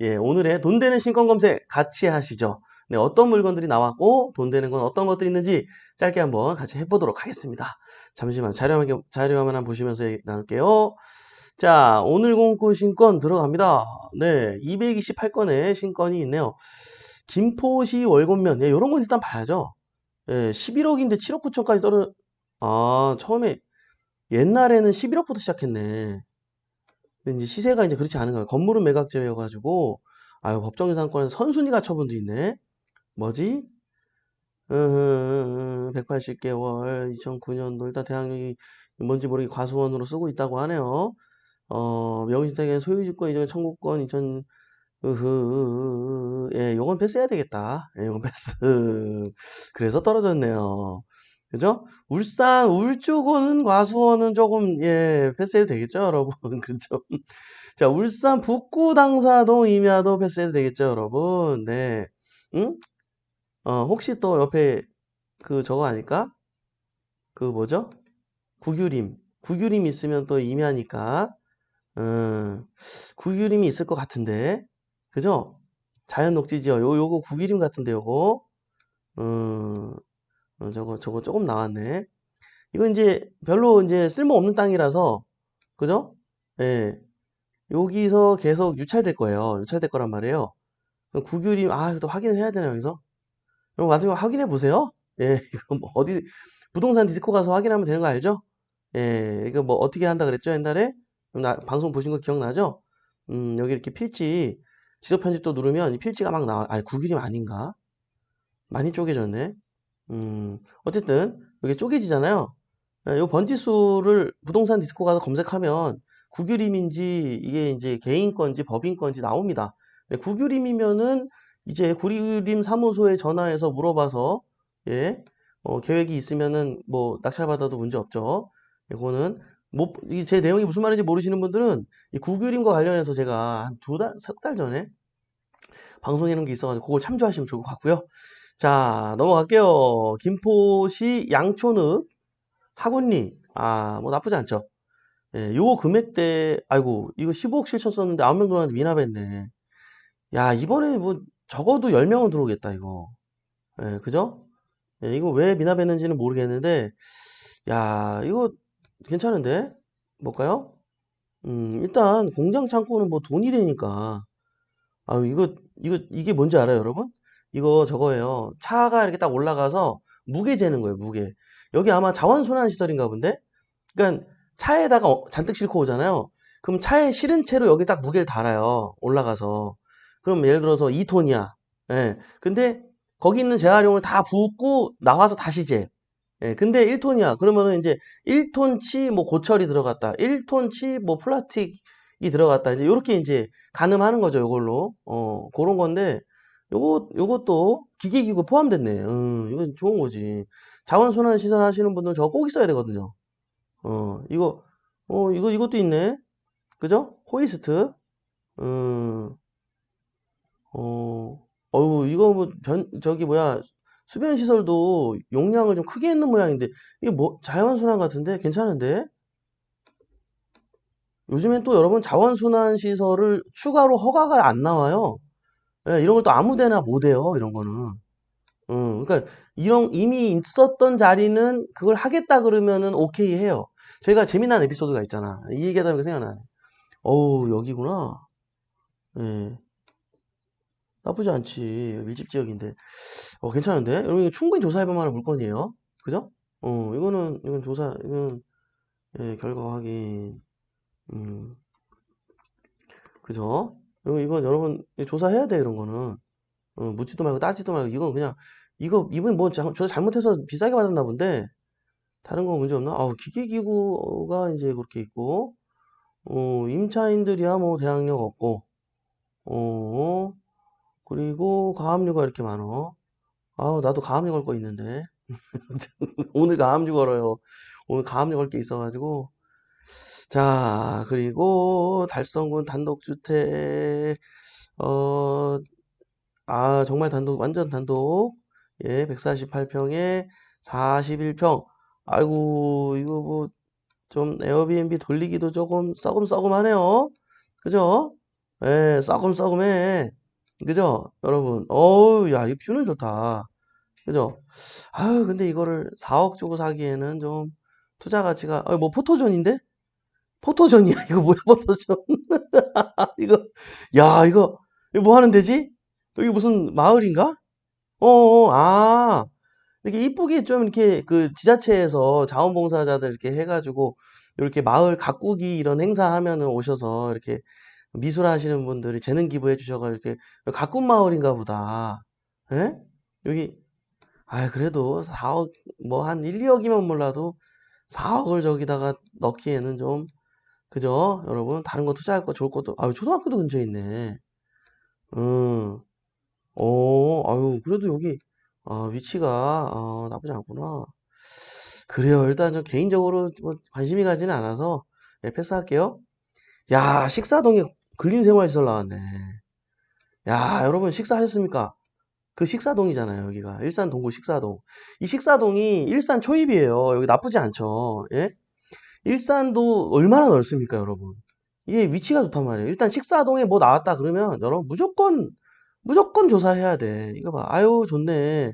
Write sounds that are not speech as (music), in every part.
예, 오늘의 돈 되는 신권 검색 같이 하시죠. 네, 어떤 물건들이 나왔고 돈 되는 건 어떤 것들이 있는지 짧게 한번 같이 해보도록 하겠습니다. 잠시만 자료화면, 자료화면 보시면서 나눌게요. 자, 오늘 공고 신권 들어갑니다. 네, 228건의 신권이 있네요. 김포시 월급면, 예, 요런 건 일단 봐야죠. 예, 11억인데 7억 9천까지 떨어, 아, 처음에, 옛날에는 11억부터 시작했네. 이제 시세가 이제 그렇지 않은 거예요. 건물은 매각 제외여가지고, 아유, 법정 유상권에서 선순위가 처분도 있네. 뭐지? 음, 180개월, 2009년도, 일단 대학력이 뭔지 모르게 과수원으로 쓰고 있다고 하네요. 어, 명의주택의 소유주권 이전의 청구권 2000, 으흐, 예, 요건 패스해야 되겠다. 예, 요건 패스. (laughs) 그래서 떨어졌네요. 그죠? 울산, 울주군 과수원은 조금, 예, 패스해도 되겠죠, 여러분. (laughs) 그죠? 자, 울산 북구 당사동 임야도 패스해도 되겠죠, 여러분. 네. 응? 어, 혹시 또 옆에 그 저거 아닐까? 그 뭐죠? 구규림. 구규림 있으면 또 임야니까. 음, 구규림이 있을 것 같은데. 그죠? 자연 녹지지요. 요, 요거 구규림 같은데, 요거. 음, 어, 저거, 저거 조금 나왔네. 이거 이제 별로 이제 쓸모없는 땅이라서, 그죠? 예. 여기서 계속 유찰될 거예요. 유찰될 거란 말이에요. 그럼 구규림, 아, 또 확인을 해야 되나, 여기서? 여러분, 나중에 확인해 보세요. 예, (laughs) 이거 뭐 어디, 부동산 디스코 가서 확인하면 되는 거 알죠? 예, 이거 뭐 어떻게 한다 그랬죠, 옛날에? 나, 방송 보신 거 기억나죠? 음, 여기 이렇게 필지, 지속 편집도 누르면 이 필지가 막 나와. 아니, 구규림 아닌가? 많이 쪼개졌네. 음, 어쨌든, 여기 쪼개지잖아요. 예, 요 번지수를 부동산 디스코 가서 검색하면 구규림인지 이게 이제 개인 건지 법인 건지 나옵니다. 네, 구규림이면은 이제 구규림 사무소에 전화해서 물어봐서 예, 어, 계획이 있으면은 뭐 낙찰받아도 문제 없죠. 이거는 뭐, 이게 제 내용이 무슨 말인지 모르시는 분들은 이 구규림과 관련해서 제가 한 두 달, 석 달 전에 방송해 놓은 게 있어가지고 그걸 참조하시면 좋을 것 같고요. 자, 넘어갈게요. 김포시 양촌읍 하군리. 아, 뭐 나쁘지 않죠. 예, 요 금액대, 아이고, 이거 15억 실쳤었는데 9명 들어왔는데 미납했네. 야, 이번에 뭐 적어도 10명은 들어오겠다, 이거. 예, 그죠? 예, 이거 왜 미납했는지는 모르겠는데, 야, 이거 괜찮은데? 뭘까요? 음, 일단 공장 창고는 뭐 돈이 되니까. 아, 이거, 이거, 이게 뭔지 알아요, 여러분? 이거 저거예요. 차가 이렇게 딱 올라가서 무게 재는 거예요, 무게. 여기 아마 자원순환 시설인가 본데? 그러니까 차에다가 어- 잔뜩 싣고 오잖아요. 그럼 차에 실은 채로 여기 딱 무게를 달아요. 올라가서. 그럼 예를 들어서 2톤이야. 예. 근데 거기 있는 재활용을 다 붓고 나와서 다시 재. 예. 근데 1톤이야. 그러면은 이제 1톤치 뭐 고철이 들어갔다. 1톤치 뭐 플라스틱이 들어갔다. 이제 요렇게 이제 가늠하는 거죠. 요걸로. 어, 그런 건데 요거 요것도 기계기구 포함됐네. 음, 이건 좋은 거지. 자원순환 시설 하시는 분들 저거 꼭 있어야 되거든요. 어, 이거, 어, 이거, 이것도 있네. 그죠? 호이스트. 음, 어, 어우, 이거 뭐, 변, 저기 뭐야, 수변 시설도 용량을 좀 크게 있는 모양인데, 이게 뭐, 자연순환 같은데? 괜찮은데? 요즘엔 또 여러분 자원순환 시설을 추가로 허가가 안 나와요. 예, 이런 걸 또 아무 데나 못 해요, 이런 거는. 음, 그러니까 이런 이미 있었던 자리는 그걸 하겠다 그러면은 오케이 해요. 저희가 재미난 에피소드가 있잖아. 이 얘기하다 보니까 생각나네. 어우, 여기구나. 예. 나쁘지 않지. 밀집 지역인데. 어, 괜찮은데? 여러분, 이거 충분히 조사해볼 만한 물건이에요. 그죠? 어, 이거는, 이건 조사, 이건, 예, 결과 확인. 음, 그죠? 이거, 여러분, 조사해야 돼, 이런 거는. 어, 묻지도 말고 따지도 말고, 이건 그냥, 이거, 이분 뭐, 자- 저 잘못해서 비싸게 받았나 본데, 다른 거 문제 없나? 아우, 기계기구가 이제 그렇게 있고, 어, 임차인들이야 뭐 대항력 없고, 어, 그리고 가압류가 이렇게 많어. 아우, 나도 가압류 걸 거 있는데. (laughs) 오늘 가압류 걸어요. 오늘 가압류 걸 게 있어가지고. 자, 그리고 달성군 단독주택, 어, 아, 정말 단독, 완전 단독. 예, 148평에 41평. 아이고, 이거 뭐, 좀 에어비앤비 돌리기도 조금 썩음썩음 하네요. 그죠? 예, 싸금싸금해. 그죠? 여러분. 어우, 야, 이 뷰는 좋다. 그죠? 아유, 근데 이거를 4억 주고 사기에는 좀 투자 가치가, 아, 뭐 포토존인데? 포토존이야. 이거 뭐야, 포토존. (laughs) 이거, 야, 이거, 이거 뭐 하는 데지? 여기 무슨 마을인가? 어어, 아. 이렇게 이쁘게 좀 이렇게 그 지자체에서 자원봉사자들 이렇게 해가지고 이렇게 마을 가꾸기 이런 행사 하면은 오셔서 이렇게 미술 하시는 분들이 재능 기부해 주셔가 이렇게 가꾼 마을인가 보다. 예? 여기 아 그래도 4억 뭐 한 1, 2억이면 몰라도 4억을 저기다가 넣기에는 좀 그죠? 여러분 다른 거 투자할 거 좋을 것도 아 초등학교도 근처에 있네. 음. 어, 아유 그래도 여기 아, 위치가 어, 나쁘지 않구나. 그래요. 일단 저 개인적으로 뭐 관심이 가지는 않아서 예, 패스할게요. 야, 식사동에 근린생활시설 나왔네. 야, 여러분 식사하셨습니까? 그 식사동이잖아요, 여기가. 일산 동구 식사동. 이 식사동이 일산 초입이에요. 여기 나쁘지 않죠. 예? 일산도 얼마나 넓습니까, 여러분? 이게 위치가 좋단 말이에요. 일단 식사동에 뭐 나왔다 그러면 여러분 무조건 무조건 조사해야 돼. 이거 봐. 아유, 좋네.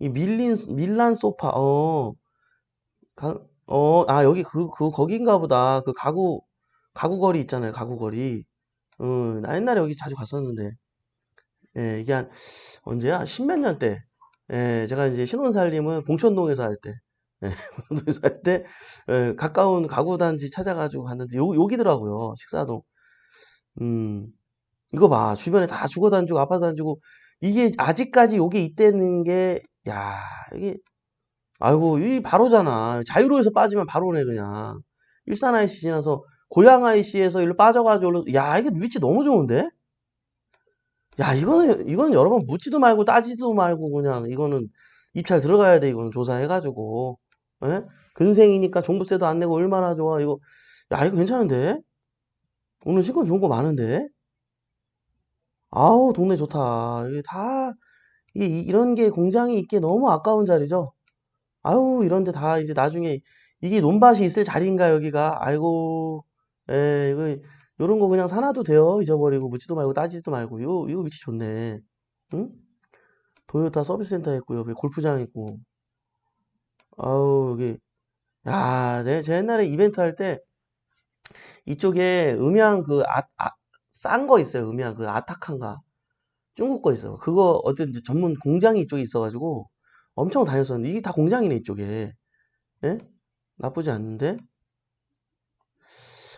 이 밀린 밀란 소파. 어. 가, 어, 아, 여기 그, 그, 거긴가 보다. 그 가구, 가구 거리 있잖아요. 가구 거리. 어, 나 옛날에 여기 자주 갔었는데. 예, 이게 한, 언제야? 십몇 년 때. 예, 제가 이제 신혼살림은 봉천동에서 할 때. 예, (laughs) 봉천동에서 할 때, 예, 가까운 가구단지 찾아가지고 갔는데, 요, 여기더라고요. 식사동. 음, 이거 봐. 주변에 다 주거 단지고, 아파트 단지고, 이게 아직까지 요게 있다는 게, 야, 이게, 아이고, 이 바로잖아. 자유로에서 빠지면 바로네, 그냥. 일산 IC 지나서 고양 IC에서 일로 빠져가지고, 야, 이게 위치 너무 좋은데? 야, 이거는, 이거는 여러분 묻지도 말고 따지지도 말고 그냥 이거는 입찰 들어가야 돼. 이거는 조사해가지고. 예? 근생이니까 종부세도 안 내고 얼마나 좋아. 이거, 야, 이거 괜찮은데? 오늘 신고 좋은 거 많은데? 아우, 동네 좋다. 이게 다, 이게 이- 이런 게 공장이 있게 너무 아까운 자리죠? 아유, 이런데 다 이제 나중에 이게 논밭이 있을 자리인가 여기가? 아이고, 에 이거 요런 거 그냥 사놔도 돼요. 잊어버리고 묻지도 말고 따지지도 말고. 요 이거 위치 좋네. 응? 도요타 서비스 센터 있고 여기 골프장 있고. 아우 여기 야, 내, 제 옛날에 이벤트 할 때 이쪽에 음향 그 아, 아, 싼 거 있어요. 음향 그 아타칸가 중국 거 있어. 그거 어떤 전문 공장이 이쪽에 있어가지고 엄청 다녔었는데 이게 다 공장이네 이쪽에. 예? 나쁘지 않는데?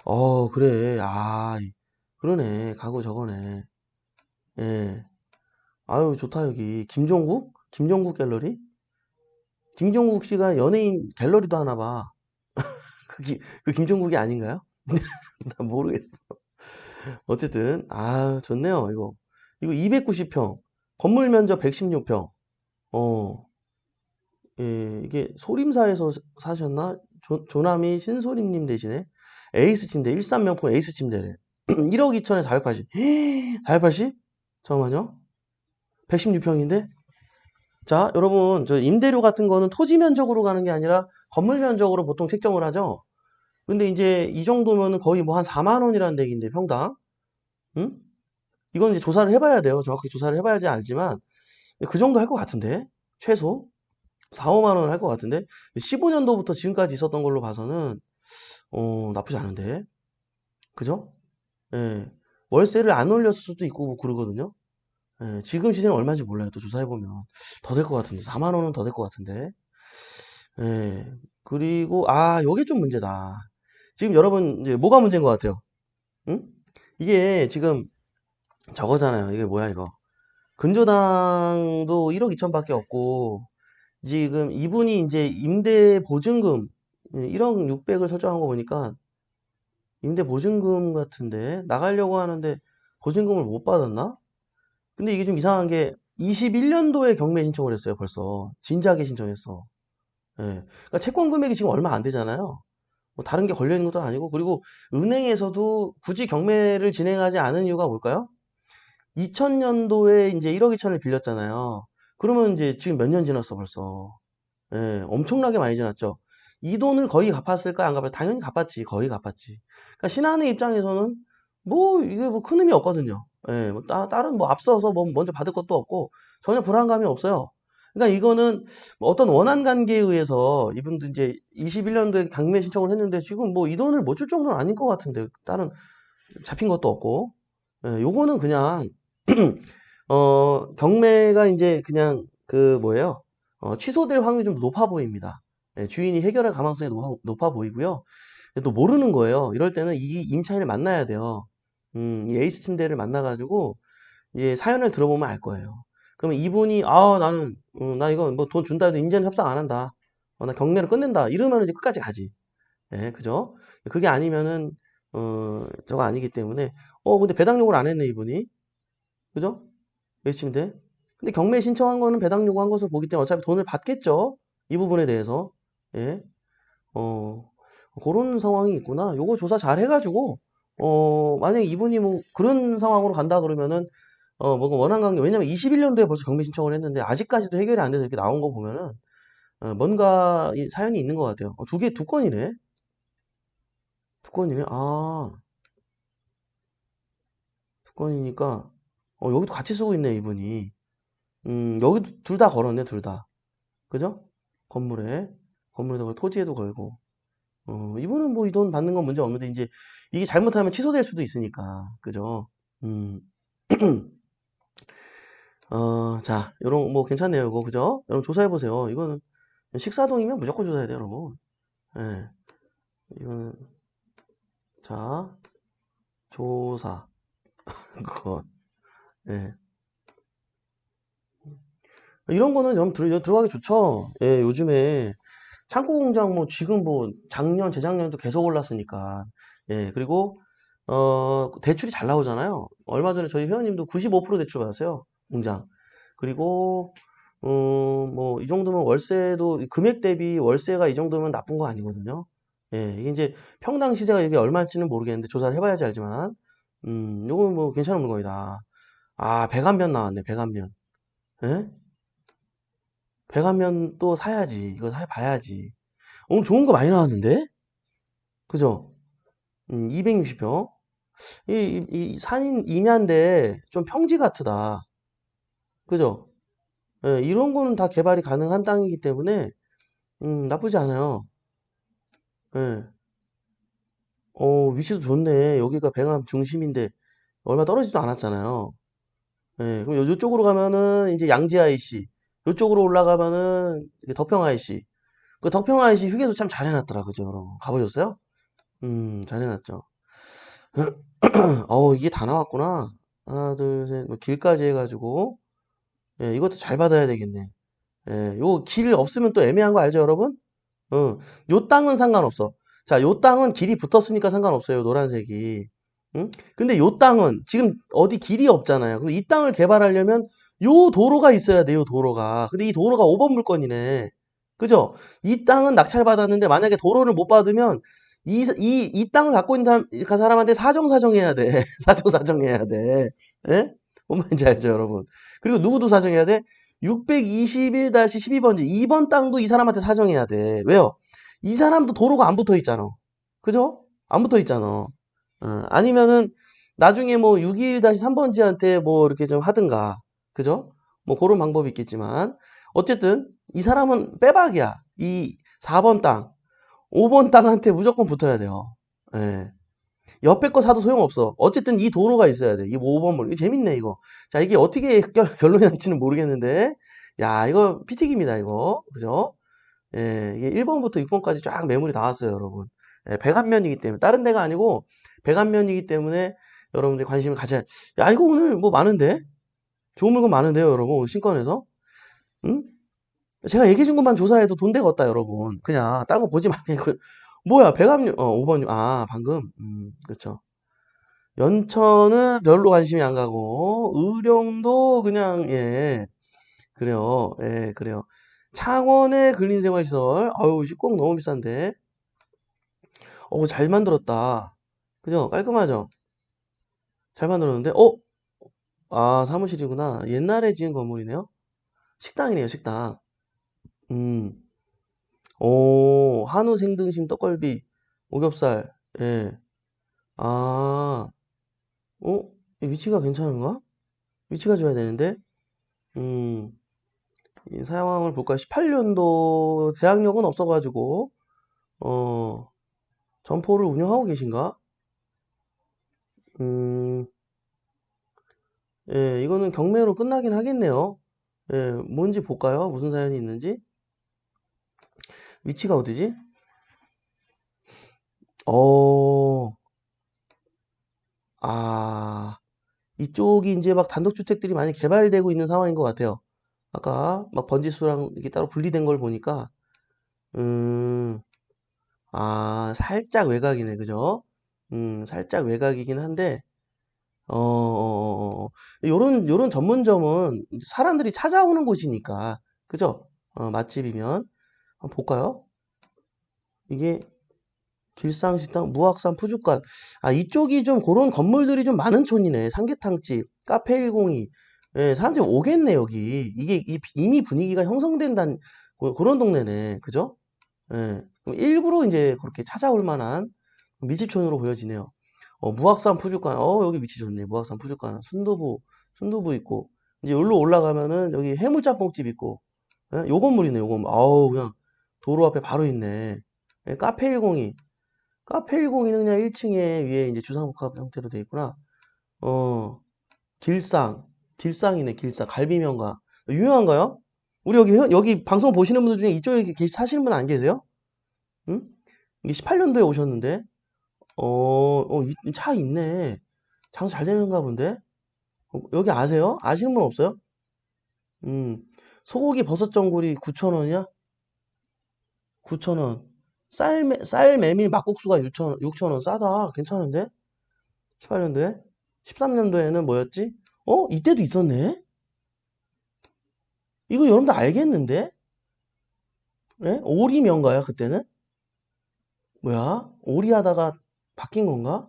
어, 그래. 아, 이- 그러네. 가구 저거네. 예. 아유, 좋다, 여기. 김종국? 김종국 갤러리? 김종국 씨가 연예인 갤러리도 하나 봐. (laughs) 그, 기- 그 김종국이 아닌가요? (laughs) 나 모르겠어. 어쨌든, 아, 좋네요, 이거. 이거 290평. 건물 면적 116평. 어, 예, 이게 소림사에서 사- 사셨나? 조, 조남이 신소림님 대신에 에이스 침대, 일산명품 에이스 침대래. 1억 2천에 480. 480? 잠깐만요. 116평인데? 자, 여러분, 저 임대료 같은 거는 토지 면적으로 가는 게 아니라 건물 면적으로 보통 책정을 하죠. 근데 이제 이 정도면은 거의 뭐 한 4만 원이라는 얘기인데, 평당. 응? 이건 이제 조사를 해봐야 돼요. 정확하게 조사를 해봐야지 알지만, 그 정도 할 것 같은데? 최소? 4, 5만 원 할 것 같은데? 15년도부터 지금까지 있었던 걸로 봐서는, 어, 나쁘지 않은데? 그죠? 예. 월세를 안 올렸을 수도 있고, 뭐 그러거든요. 예, 지금 시세는 얼마인지 몰라요. 또 조사해보면. 더 될 것 같은데. 4만 원은 더 될 것 같은데. 예. 그리고, 아, 요게 좀 문제다. 지금 여러분, 이제 뭐가 문제인 것 같아요? 응? 이게 지금 저거잖아요. 이게 뭐야, 이거. 근저당도 1억 2천 밖에 없고, 지금 이분이 이제 임대 보증금 1억 6백을 설정한 거 보니까 임대 보증금 같은데 나가려고 하는데 보증금을 못 받았나? 근데 이게 좀 이상한 게 21년도에 경매 신청을 했어요, 벌써. 진작에 신청했어. 예. 그러니까 채권 금액이 지금 얼마 안 되잖아요. 뭐 다른 게 걸려 있는 것도 아니고 그리고 은행에서도 굳이 경매를 진행하지 않은 이유가 뭘까요? 2000년도에 이제 1억 2천을 빌렸잖아요. 그러면 이제 지금 몇 년 지났어, 벌써. 예, 엄청나게 많이 지났죠. 이 돈을 거의 갚았을까? 안 갚았을까? 당연히 갚았지. 거의 갚았지. 그러니까 신한의 입장에서는 뭐 이게 뭐 큰 의미 없거든요. 예, 뭐 따, 다른 뭐 앞서서 뭐 먼저 받을 것도 없고 전혀 불안감이 없어요. 그러니까 이거는 뭐 어떤 원한 관계에 의해서 이분도 이제 21년도에 강매 신청을 했는데 지금 뭐 이 돈을 못 줄 정도는 아닌 것 같은데 다른 잡힌 것도 없고 예, 요거는 그냥 (clears throat) 어 경매가 이제 그냥 그 뭐예요 어, 취소될 확률이 좀 높아 보입니다. 예, 주인이 해결할 가능성이 높아, 높아 보이고요. 또 모르는 거예요. 이럴 때는 이 임차인을 만나야 돼요. 음, 이 에이스 침대를 만나가지고 이제 사연을 들어보면 알 거예요. 그러면 이분이 아 나는 어, 나 이거 뭐 돈 준다 해도 인제는 협상 안 한다. 어, 나 경매를 끝낸다. 이러면 이제 끝까지 가지. 예, 그죠? 그게 아니면은 어 저거 아니기 때문에 어 근데 배당 요구를 안 했네 이분이. 그죠? 에이스 침대. 근데 경매 신청한 거는 배당 요구한 것으로 보기 때문에 어차피 돈을 받겠죠. 이 부분에 대해서. 예. 어 그런 상황이 있구나. 요거 조사 잘 해가지고 어 만약에 이분이 뭐 그런 상황으로 간다 그러면은 어 뭔가 원한 관계 왜냐면 21년도에 벌써 경매 신청을 했는데 아직까지도 해결이 안 돼서 이렇게 나온 거 보면은 어, 뭔가 이 사연이 있는 것 같아요. 어, 두 개 두 건이네. 두 건이네. 아. 두 건이니까 어 여기도 같이 쓰고 있네 이분이. 음 여기도 둘다 걸었네 둘 다. 그죠? 건물에 건물에도 걸고 토지에도 걸고. 어, 이분은 뭐이 돈 받는 건 문제 없는데 이제 이게 잘못하면 취소될 수도 있으니까 그죠? 음. (clears throat) 어, 자, 요런 뭐 괜찮네요, 이거 그죠? 여러분 조사해 보세요. 이거는 식사동이면 무조건 조사해야 돼요, 여러분. 예. 이거는 자, 조사 (laughs) 그거 예. 이런 거는 여러분 들, 들어가기 좋죠. 예, 요즘에 창고 공장 뭐 지금 뭐 작년, 재작년도 계속 올랐으니까. 예, 그리고 어, 대출이 잘 나오잖아요. 얼마 전에 저희 회원님도 95% 대출 받았어요. 공장. 그리고 어, 뭐 이 정도면 월세도 금액 대비 월세가 이 정도면 나쁜 거 아니거든요. 예, 이게 이제 평당 시세가 이게 얼마일지는 모르겠는데 조사를 해봐야지 알지만 음, 요건 뭐 괜찮은 물건이다. 아, 배관면 나왔네, 배관면. 예? 배관면 또 사야지. 이거 사 봐야지. 오늘 좋은 거 많이 나왔는데? 그죠? 음, 260평. 이, 이, 이 산인 임야인데 좀 평지 같으다. 그죠? 예, 이런 거는 다 개발이 가능한 땅이기 때문에 음, 나쁘지 않아요. 예. 어, 위치도 좋네. 여기가 백암 중심인데 얼마 떨어지지도 않았잖아요. 예, 그럼 요, 요쪽으로 가면은 이제 양지 IC, 요쪽으로 올라가면은 덕평 IC. 그 덕평 IC 휴게소 참 잘 해놨더라, 그죠? 가보셨어요? 음, 잘 해놨죠. (clears throat) 어우, 이게 다 나왔구나. 하나, 둘, 셋, 뭐 길까지 해가지고. 예, 이것도 잘 받아야 되겠네. 예, 요 길 없으면 또 애매한 거 알죠, 여러분? 어, 요 땅은 상관없어. 자, 요 땅은 길이 붙었으니까 상관없어요, 노란색이. 응? 근데 요 땅은 지금 어디 길이 없잖아요. 그럼 이 땅을 개발하려면 요 도로가 있어야 돼요, 도로가. 근데 이 도로가 5번 물건이네. 그죠? 이 땅은 낙찰받았는데 만약에 도로를 못 받으면 이, 이, 이 땅을 갖고 있는 사람, 그 사람 한테 사정사정해야 돼. (laughs) 사정사정해야 돼. 예? 뭔 말인지 알죠, 여러분? 그리고 누구도 사정해야 돼? 621-12번지. 2번 땅도 이 사람한테 사정해야 돼. 왜요? 이 사람도 도로가 안 붙어 있잖아. 그죠? 안 붙어 있잖아. 어, 아니면은 나중에 뭐 621-3번지한테 뭐 이렇게 좀 하든가. 그죠? 뭐 그런 방법이 있겠지만. 어쨌든 이 사람은 빼박이야. 이 4번 땅, 5번 땅한테 무조건 붙어야 돼요. 예. 옆에 거 사도 소용없어. 어쨌든 이 도로가 있어야 돼. 이 5번 물. 이거 재밌네, 이거. 자, 이게 어떻게 결, 결론이 날지는 모르겠는데. 야, 이거 피튀기입니다, 이거. 그죠? 예, 이게 1번부터 6번까지 쫙 매물이 나왔어요, 여러분. 예, 배관면이기 때문에. 다른 데가 아니고, 배관면이기 때문에 여러분들이 관심을 가져야, 야, 이거 오늘 뭐 많은데? 좋은 물건 많은데요, 여러분. 신권에서. 응? 제가 얘기해 준 것만 조사해도 돈 되겠다, 여러분. 그냥, 딴 거 보지 말고. 그, 뭐야, 배감료, 어, 5번, 아, 방금. 음, 그쵸. 연천은 별로 관심이 안 가고, 의령도 그냥, 예. 그래요. 예, 그래요. 창원의 근린생활시설. 아유, 식공 너무 비싼데. 어, 잘 만들었다. 그죠? 깔끔하죠? 잘 만들었는데, 어? 아, 사무실이구나. 옛날에 지은 건물이네요. 식당이네요, 식당. 음, 오, 한우 생등심 떡갈비, 오겹살, 예. 아, 어? 이 위치가 괜찮은가? 위치가 좋아야 되는데, 음, 이 사양을 볼까요? 18년도 대학력은 없어가지고, 어, 점포를 운영하고 계신가? 음, 예, 이거는 경매로 끝나긴 하겠네요. 예, 뭔지 볼까요? 무슨 사연이 있는지? 위치가 어디지? 어, 아, 이쪽이 이제 막 단독주택들이 많이 개발되고 있는 상황인 것 같아요. 아까 막 번지수랑 이게 따로 분리된 걸 보니까, 음, 아, 살짝 외곽이네, 그죠? 음, 살짝 외곽이긴 한데, 어, 어, 어, 어. 요런, 요런 전문점은 사람들이 찾아오는 곳이니까, 그죠? 어, 맛집이면. 한번 볼까요? 이게 길상식당, 무학산, 푸주간. 아, 이쪽이 좀 그런 건물들이 좀 많은 촌이네. 삼계탕집, 카페 102. 예, 사람들이 오겠네, 여기. 이게 이- 이미 분위기가 형성된다는 그- 그런 동네네. 그죠? 예. 일부러 이제 그렇게 찾아올 만한 밀집촌으로 보여지네요. 어, 무학산 푸주간. 어, 여기 위치 좋네. 무학산 푸주간. 순두부, 순두부 있고. 이제 여기로 올라가면은 여기 해물짬뽕집 있고. 예? 요 건물이네, 요 건물. 아우, 그냥 도로 앞에 바로 있네. 예, 카페 102. 카페 102는 그냥 1층에 위에 이제 주상복합 형태로 되어 있구나. 어, 길상. 길상이네, 길상. 갈비면가. 유명한가요? 우리 여기, 회- 여기 방송 보시는 분들 중에 이쪽에 계시, 사시는 분 안 계세요? 응? 이게 18년도에 오셨는데? 어, 어, 이- 차 있네. 장사 잘 되는가 본데? 어, 여기 아세요? 아시는 분 없어요? 음, 소고기 버섯 전골이 9,000원이야? 9,000원. 쌀, 메- 쌀 메밀 막국수가 6,000원, 6,000원. 싸다. 괜찮은데? 18년도에? 13년도에는 뭐였지? 어? 이때도 있었네? 이거 여러분들 알겠는데? 예? 오리면가요, 그때는? 뭐야? 오리 하다가 바뀐 건가?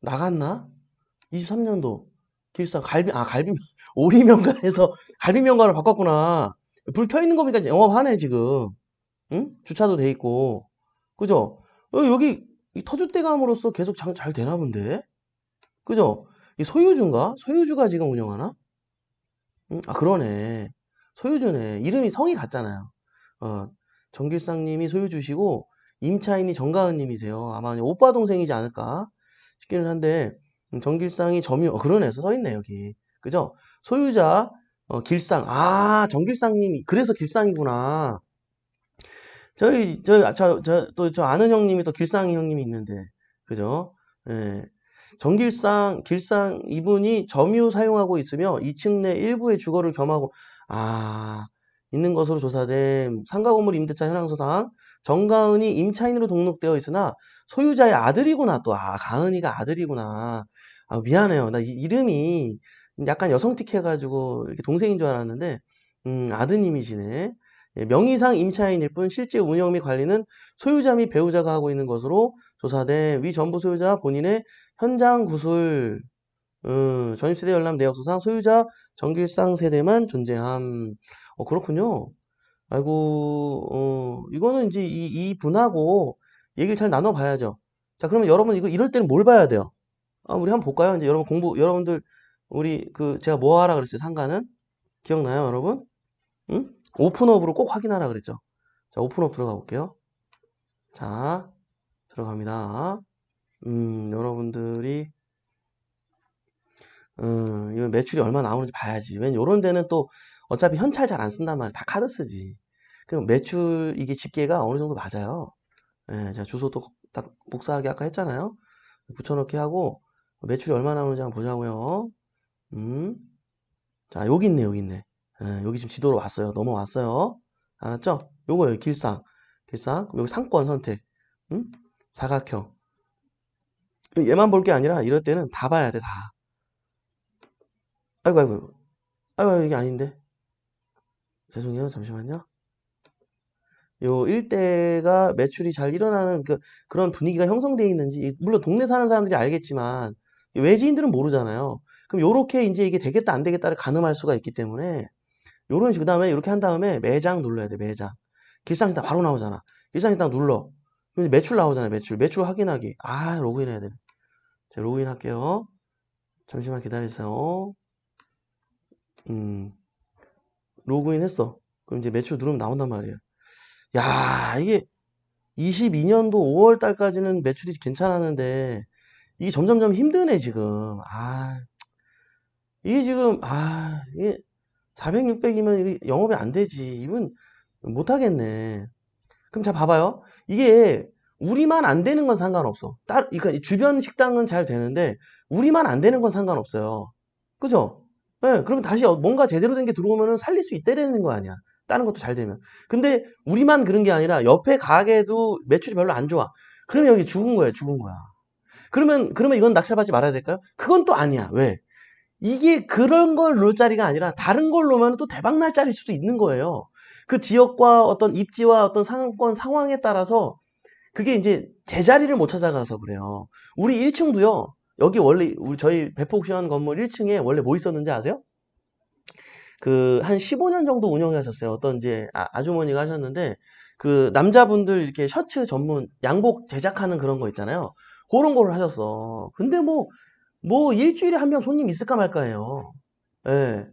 나갔나? 23년도. 길상 갈비, 아, 갈비, (laughs) 오리면가에서 갈비면가로 바꿨구나. 불 켜 있는 거니까 영업하네, 지금. 응? 주차도 돼 있고. 그죠? 어, 여기 이 터줏대감으로서 계속 장, 잘 되나 본데? 그죠? 이 소유주인가? 소유주가 지금 운영하나? 응? 아, 그러네. 소유주네. 이름이 성이 같잖아요. 어, 정길상님이 소유주시고, 임차인이 정가은님이세요. 아마 오빠 동생이지 않을까 싶기는 한데, 음, 정길상이 점유, 어, 그러네. 써 있네, 여기. 그죠? 소유자, 어, 길상. 아, 정길상님이, 그래서 길상이구나. 저희, 저, 저, 저, 또, 저 아는 형님이 또 길상이 형님이 있는데, 그죠? 예. 정길상, 길상, 이분이 점유 사용하고 있으며 2층 내 일부의 주거를 겸하고, 아, 있는 것으로 조사된 상가 건물 임대차 현황서상 정가은이 임차인으로 등록되어 있으나 소유자의 아들이구나, 또. 아, 가은이가 아들이구나. 아, 미안해요. 나 이, 이름이 약간 여성틱 해가지고 이렇게 동생인 줄 알았는데, 음, 아드님이시네. 예, 명의상 임차인일 뿐 실제 운영 및 관리는 소유자 및 배우자가 하고 있는 것으로 조사된 위 전부 소유자 본인의 현장 구술 음, 전입세대 열람 내역서상 소유자 정길상 세대만 존재함. 어, 그렇군요. 아이고, 어, 이거는 이제 이, 이 분하고 얘기를 잘 나눠봐야죠. 자, 그러면 여러분 이거 이럴 때는 뭘 봐야 돼요? 아, 우리 한번 볼까요? 이제 여러분 공부, 여러분들, 우리 그, 제가 뭐 하라 그랬어요? 상가는? 기억나요, 여러분? 응? 오픈업으로 꼭 확인하라 그랬죠. 자, 오픈업 들어가 볼게요. 자, 들어갑니다. 음, 여러분들이, 음, 이거 매출이 얼마 나오는지 봐야지. 왜냐면 요런 데는 또 어차피 현찰 잘 안 쓴단 말이야. 다 카드 쓰지. 그럼 매출, 이게 집계가 어느 정도 맞아요. 예, 제가 주소도 딱 복사하기 아까 했잖아요. 붙여넣기 하고, 매출이 얼마 나오는지 한번 보자고요. 음, 자, 여기 있네, 여기 있네. 예, 여기 지금 지도로 왔어요. 넘어왔어요. 알았죠? 요거예요, 길상. 길상. 여기 상권 선택. 음? 사각형. 얘만 볼 게 아니라 이럴 때는 다 봐야 돼, 다. 아이고, 아이고. 아이고, 이게 아닌데. 죄송해요. 잠시만요. 요 일대가 매출이 잘 일어나는 그, 그런 분위기가 형성되어 있는지, 물론 동네 사는 사람들이 알겠지만, 외지인들은 모르잖아요. 그럼 요렇게 이제 이게 되겠다, 안 되겠다를 가늠할 수가 있기 때문에, 요런 식, 그 다음에 이렇게 한 다음에 매장 눌러야 돼, 매장. 길상식당 바로 나오잖아. 길상식당 눌러. 매출 나오잖아요, 매출. 매출 확인하기. 아, 로그인 해야 되네. 자, 로그인 할게요. 잠시만 기다리세요. 음, 로그인 했어. 그럼 이제 매출 누르면 나온단 말이에요. 야, 이게 22년도 5월 달까지는 매출이 괜찮았는데, 이게 점점점 힘드네, 지금. 아, 이게 지금, 아, 이게 400, 600이면 이게 영업이 안 되지. 이건 못하겠네. 그럼 자, 봐봐요. 이게 우리만 안 되는 건 상관없어. 따, 그러니까 주변 식당은 잘 되는데, 우리만 안 되는 건 상관없어요. 그죠? 예, 그러면 다시 뭔가 제대로 된 게 들어오면은 살릴 수 있다는 거 아니야. 다른 것도 잘 되면. 근데 우리만 그런 게 아니라 옆에 가게도 매출이 별로 안 좋아. 그러면 여기 죽은 거야, 죽은 거야. 그러면, 그러면 이건 낙찰받지 말아야 될까요? 그건 또 아니야. 왜? 이게 그런 걸 놓을 자리가 아니라 다른 걸 놓으면 또 대박 날 자리일 수도 있는 거예요. 그 지역과 어떤 입지와 어떤 상권 상황에 따라서 그게 이제 제자리를 못 찾아가서 그래요. 우리 1층도요. 여기 원래 우리 저희 배포옥션 건물 1층에 원래 뭐 있었는지 아세요? 그 한 15년 정도 운영하셨어요. 어떤 이제 아, 주머니가 하셨는데 그 남자분들 이렇게 셔츠 전문 양복 제작하는 그런 거 있잖아요. 그런 거를 하셨어. 근데 뭐뭐 일주일에 한 명 손님 있을까 말까예요. 예.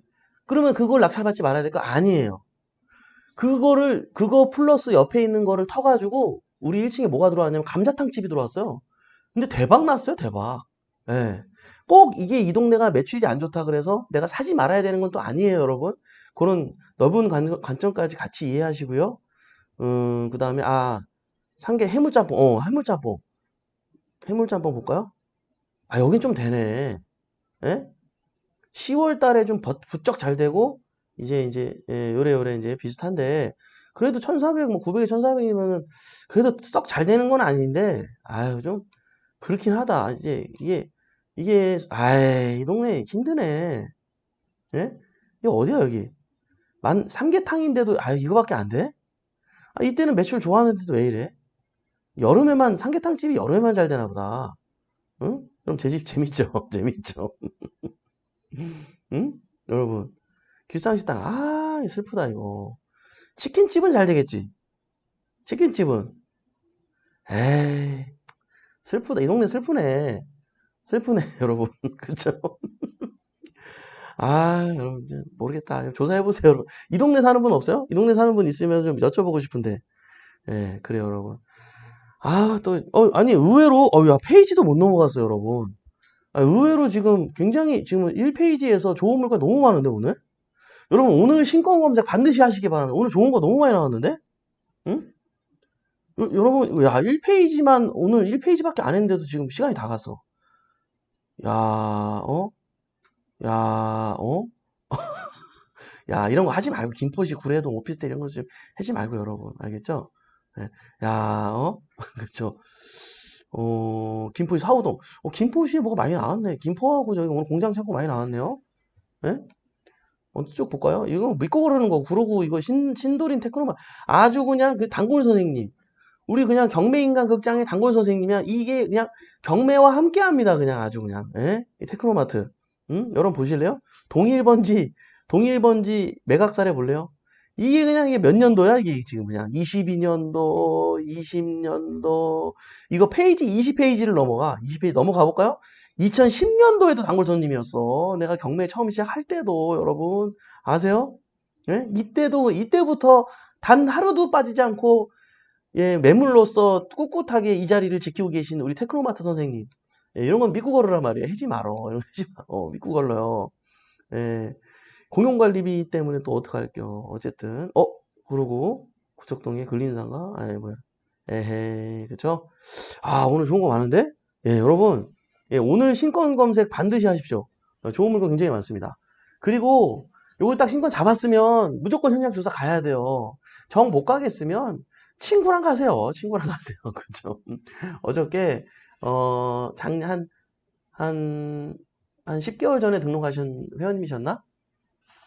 그러면 그걸 낙찰받지 말아야 될까? 아니에요. 그거를 그거 플러스 옆에 있는 거를 터 가지고 우리 1층에 뭐가 들어왔냐면 감자탕 집이 들어왔어요. 근데 대박 났어요, 대박. 예. 꼭 이게 이 동네가 매출이 안 좋다 그래서 내가 사지 말아야 되는 건 또 아니에요, 여러분. 그런 넓은 관, 관점까지 같이 이해하시고요. 음, 그 다음에, 아, 상계 해물짬뽕, 어, 해물짬뽕. 해물짬뽕 볼까요? 아, 여긴 좀 되네. 예? 10월 달에 좀 버- 부쩍 잘 되고, 이제, 이제, 예, 요래 요래 이제 비슷한데, 그래도 1400, 뭐 900에 1400이면은, 그래도 썩 잘 되는 건 아닌데, 아유, 좀, 그렇긴 하다. 이제, 이게, 이게, 아이, 이 동네 힘드네. 예? 이거 어디야, 여기? 만, 삼계탕인데도, 아유, 이거밖에 안 돼? 아, 이때는 매출 좋아하는데도 왜 이래? 여름에만, 삼계탕 집이 여름에만 잘 되나 보다. 응? 그럼 제 집 재밌죠? (laughs) 재밌죠? 응? 여러분. 길상식당, 아, 슬프다, 이거. 치킨집은 잘 되겠지? 치킨집은. 에이, 슬프다. 이 동네 슬프네. 슬프네, (laughs) 여러분. 그쵸? (laughs) 아, 여러분, 이제 모르겠다. 조사해보세요, 여러분. 이 동네 사는 분 없어요? 이 동네 사는 분 있으면 좀 여쭤보고 싶은데. 예, 그래요, 여러분. 아, 또, 어, 아니, 의외로, 어, 야, 페이지도 못 넘어갔어요, 여러분. 아, 의외로 지금 굉장히, 지금 1페이지에서 좋은 물건 너무 많은데, 오늘? 여러분, 오늘 신권 검색 반드시 하시기 바랍니다. 오늘 좋은 거 너무 많이 나왔는데? 응? 여, 여러분, 야, 1페이지만, 오늘 1페이지밖에 안 했는데도 지금 시간이 다 갔어. 야, 어? 야, 어? (laughs) 야, 이런 거 하지 말고, 김포시, 구례동, 오피스텔 이런 거 좀 하지 말고, 여러분. 알겠죠? 네. 야, 어? (laughs) 그쵸. 어, 김포시 사우동. 어, 김포시에 뭐가 많이 나왔네. 김포하고 저기 오늘 공장 창고 많이 나왔네요. 예? 어디 쭉 볼까요? 이거 믿고 그러는 거. 그러고 이거 신, 신도린 테크노마. 아주 그냥 그 단골 선생님. 우리 그냥 경매인간 극장의 단골 선생님이야. 이게 그냥 경매와 함께 합니다. 그냥 아주 그냥. 예? 이 테크노마트. 응? 여러분 보실래요? 동일번지, 동일번지 매각 사례 볼래요? 이게 그냥 이게 몇 년도야? 이게 지금 그냥 22년도, 20년도. 이거 페이지 20페이지를 넘어가. 20페이지 넘어가 볼까요? 2010년도에도 단골 손님이었어. 내가 경매 처음 시작할 때도 여러분 아세요? 예? 이때도 이때부터 단 하루도 빠지지 않고 예, 매물로서 꿋꿋하게 이 자리를 지키고 계신 우리 테크노마트 선생님. 예, 이런 건 믿고 걸으란 말이에요. 해지 말어. (laughs) 이런 거 해지 말어. 믿고 걸러요. 예. 공용관리비 때문에 또 어떡할게요. 어쨌든. 어, 그러고, 구척동에 근린상가? 아니, 뭐야. 에헤이, 그쵸? 아, 오늘 좋은 거 많은데? 예, 여러분. 예, 오늘 신권 검색 반드시 하십시오. 어, 좋은 물건 굉장히 많습니다. 그리고, 요걸 딱 신권 잡았으면 무조건 현장 조사 가야 돼요. 정 못 가겠으면 친구랑 가세요. 친구랑 (laughs) 가세요. 그죠? 어저께, 어, 작년, 한, 한, 한 10개월 전에 등록하신 회원님이셨나?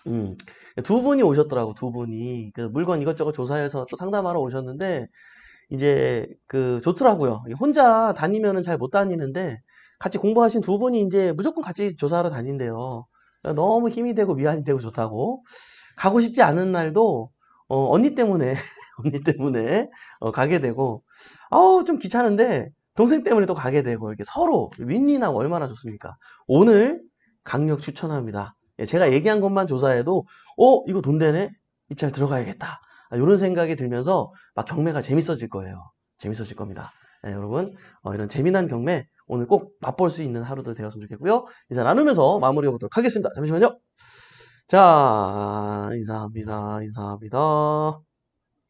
음, 두 분이 오셨더라고, 두 분이. 그 물건 이것저것 조사해서 또 상담하러 오셨는데, 이제 그 좋더라고요. 혼자 다니면은 잘 못 다니는데, 같이 공부하신 두 분이 이제 무조건 같이 조사하러 다닌대요. 너무 힘이 되고 위안이 되고 좋다고. 가고 싶지 않은 날도, 어, 언니 때문에, (laughs) 언니 때문에, 어, 가게 되고, 아우, 좀 귀찮은데, 동생 때문에 또 가게 되고, 이렇게 서로 윈윈하고 얼마나 좋습니까? 오늘 강력 추천합니다. 예, 제가 얘기한 것만 조사해도 어 이거 돈 되네 입찰 들어가야겠다 이런 생각이 들면서 막 경매가 재밌어질 거예요. 재밌어질 겁니다. 예, 여러분 어, 이런 재미난 경매 오늘 꼭 맛볼 수 있는 하루도 되었으면 좋겠고요. 인사 나누면서 마무리해 보도록 하겠습니다. 잠시만요. 자 인사합니다. 인사합니다.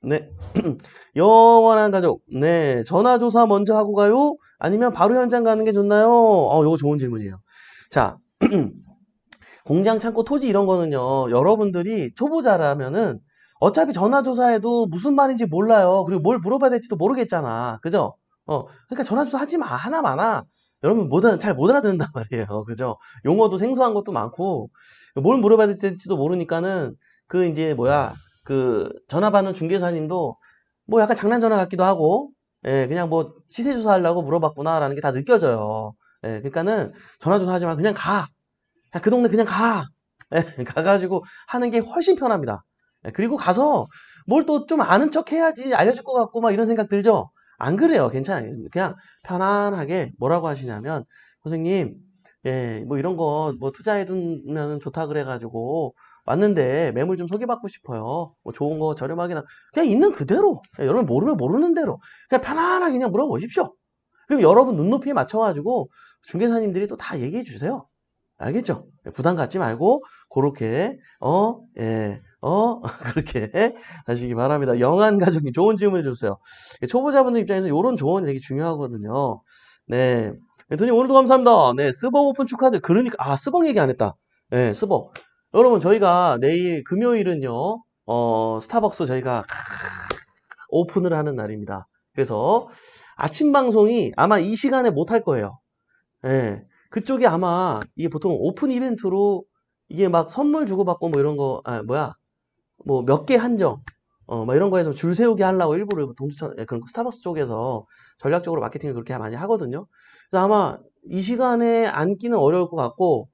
네. (clears throat) 영원한 가족. 네. 전화조사 먼저 하고 가요? 아니면 바로 현장 가는 게 좋나요? 어, 이거 좋은 질문이에요. 자. (clears throat) 공장 창고 토지 이런 거는요. 여러분들이 초보자라면은 어차피 전화조사해도 무슨 말인지 몰라요. 그리고 뭘 물어봐야 될지도 모르겠잖아. 그죠? 어. 그러니까 전화조사 하지 마. 하나 많아. 여러분 못, 잘못 알아듣는단 (laughs) 말이에요. 그죠? 용어도 생소한 것도 많고 뭘 물어봐야 될지도 모르니까는 그 이제 뭐야 그 전화 받는 중개사님도 뭐 약간 장난 전화 같기도 하고 예, 그냥 뭐 시세 조사하려고 물어봤구나라는 게 다 느껴져요. 예, 그러니까는 전화 조사하지 마 그냥 가. 야, 그 동네 그냥 가. 예, (laughs) 가가지고 하는 게 훨씬 편합니다. 예, 그리고 가서 뭘 또 좀 아는 척 해야지 알려줄 것 같고 막 이런 생각 들죠? 안 그래요. 괜찮아요. 그냥 편안하게 뭐라고 하시냐면 선생님 예, 뭐 이런 거 뭐 투자해 두면 좋다 그래 가지고 왔는데 매물 좀 소개받고 싶어요. 뭐 좋은 거 저렴하게 나 그냥 있는 그대로 예, 여러분 모르면 모르는 대로 그냥 편안하게 그냥 물어보십시오. 그럼 여러분 눈높이에 맞춰가지고 중개사님들이 또 다 얘기해 주세요. 알겠죠? 예, 부담 갖지 말고 그렇게 어, 예, 어 (laughs) 그렇게 하시기 바랍니다. 영한 가족님 좋은 질문 해주세요. 예, 초보자분들 입장에서 이런 조언이 되게 중요하거든요. 네. 애토님 오늘도 감사합니다. 네, 스벅 오픈 축하드. 그러니까 아 스벅 얘기 안 했다. 네, 스벅. 여러분 저희가 내일 금요일은요. 어, 스타벅스 저희가 오픈을 하는 날입니다. 그래서 아침 방송이 아마 이 시간에 못 할 거예요. 예. 그쪽에 아마 이게 보통 오픈 이벤트로 이게 막 선물 주고받고 뭐 이런 거, 아, 뭐야. 뭐 몇 개 한정. 어, 뭐 이런 거에서 줄 세우게 하려고 일부러 동주천, 예, 그런 스타벅스 쪽에서 전략적으로 마케팅을 그렇게 많이 하거든요. 그래서 아마 이 시간에 앉기는 어려울 것 같고,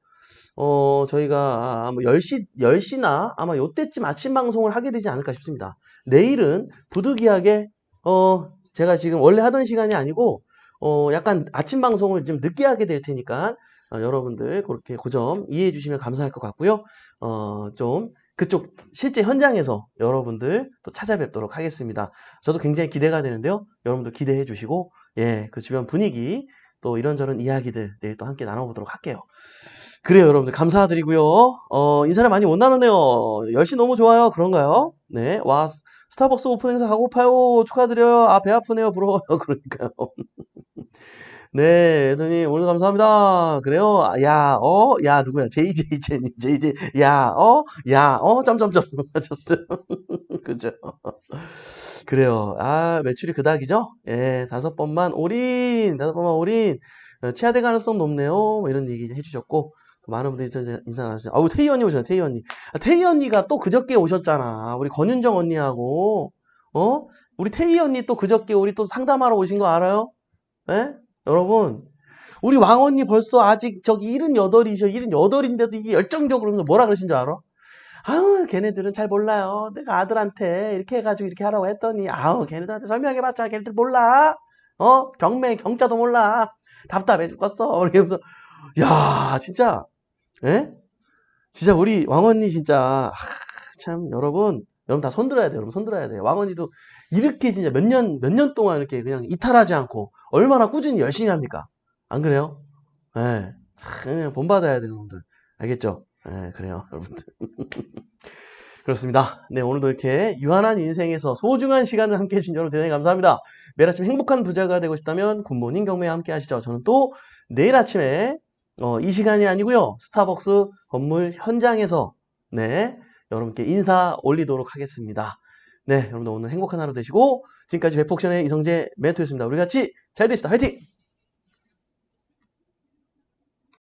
어, 저희가 아마 10시, 10시나 아마 요때쯤 아침 방송을 하게 되지 않을까 싶습니다. 내일은 부득이하게, 어, 제가 지금 원래 하던 시간이 아니고, 어, 약간 아침 방송을 좀 늦게 하게 될 테니까, 어, 여러분들 그렇게 그 점 이해해 주시면 감사할 것 같고요. 어, 좀 그쪽 실제 현장에서 여러분들 또 찾아뵙도록 하겠습니다. 저도 굉장히 기대가 되는데요. 여러분들 기대해 주시고, 예, 그 주변 분위기, 또 이런저런 이야기들 내일 또 함께 나눠보도록 할게요. 그래요, 여러분들. 감사드리고요. 어, 인사를 많이 못 나누네요. 10시 너무 좋아요. 그런가요? 네. 와, 스타벅스 오픈 행사 가고파요. 축하드려요. 아, 배 아프네요. 부러워요. (laughs) 그러니까요. 네, 애드님, 오늘 감사합니다. 그래요? 아, 야, 어? 야, 누구야? JJJ님, JJ, 야, 어? 야, 어? 점점점 하셨어요. (laughs) 그죠? 그래요. 아, 매출이 그닥이죠? 예, 다섯 번만 올인, 다섯 번만 올인. 어, 치아될 가능성 높네요. 뭐 이런 얘기 해주셨고. 많은 분들이 인사, 나주셨어요. 아우, 태희 언니 오셨네, 태희 언니. 아, 태희 언니가 또 그저께 오셨잖아. 우리 권윤정 언니하고, 어? 우리 태희 언니 또 그저께 우리 또 상담하러 오신 거 알아요? 예? 여러분, 우리 왕 언니 벌써 아직 저기 78이셔. 78인데도 이게 열정적으로 뭐라 그러신 줄 알아? 아우, 걔네들은 잘 몰라요. 내가 아들한테 이렇게 해가지고 이렇게 하라고 했더니, 아우, 걔네들한테 설명해봤자 걔네들 몰라. 어? 경매, 경자도 몰라. 답답해 죽겠어. (laughs) 이러면서, 야, 진짜, 예? 진짜 우리 왕언니 진짜, 하, 참, 여러분, 여러분 다 손들어야 돼요. 여러분 손들어야 돼요. 왕언니도 이렇게 진짜 몇 년, 몇 년 동안 이렇게 그냥 이탈하지 않고 얼마나 꾸준히 열심히 합니까? 안 그래요? 예. 참, 본받아야 되는 놈들. 알겠죠? 예, 그래요. (laughs) 여러분들. 그렇습니다. 네, 오늘도 이렇게 유한한 인생에서 소중한 시간을 함께 해주신 여러분 대단히 감사합니다. 매일 아침 행복한 부자가 되고 싶다면 굿모닝 경매와 함께 하시죠. 저는 또 내일 아침에 어, 이 시간이 아니고요. 스타벅스 건물 현장에서 네, 여러분께 인사 올리도록 하겠습니다. 네, 여러분들 오늘 행복한 하루 되시고 지금까지 백폭션의 이성재 멘토였습니다. 우리 같이 잘 됩시다. 화이팅!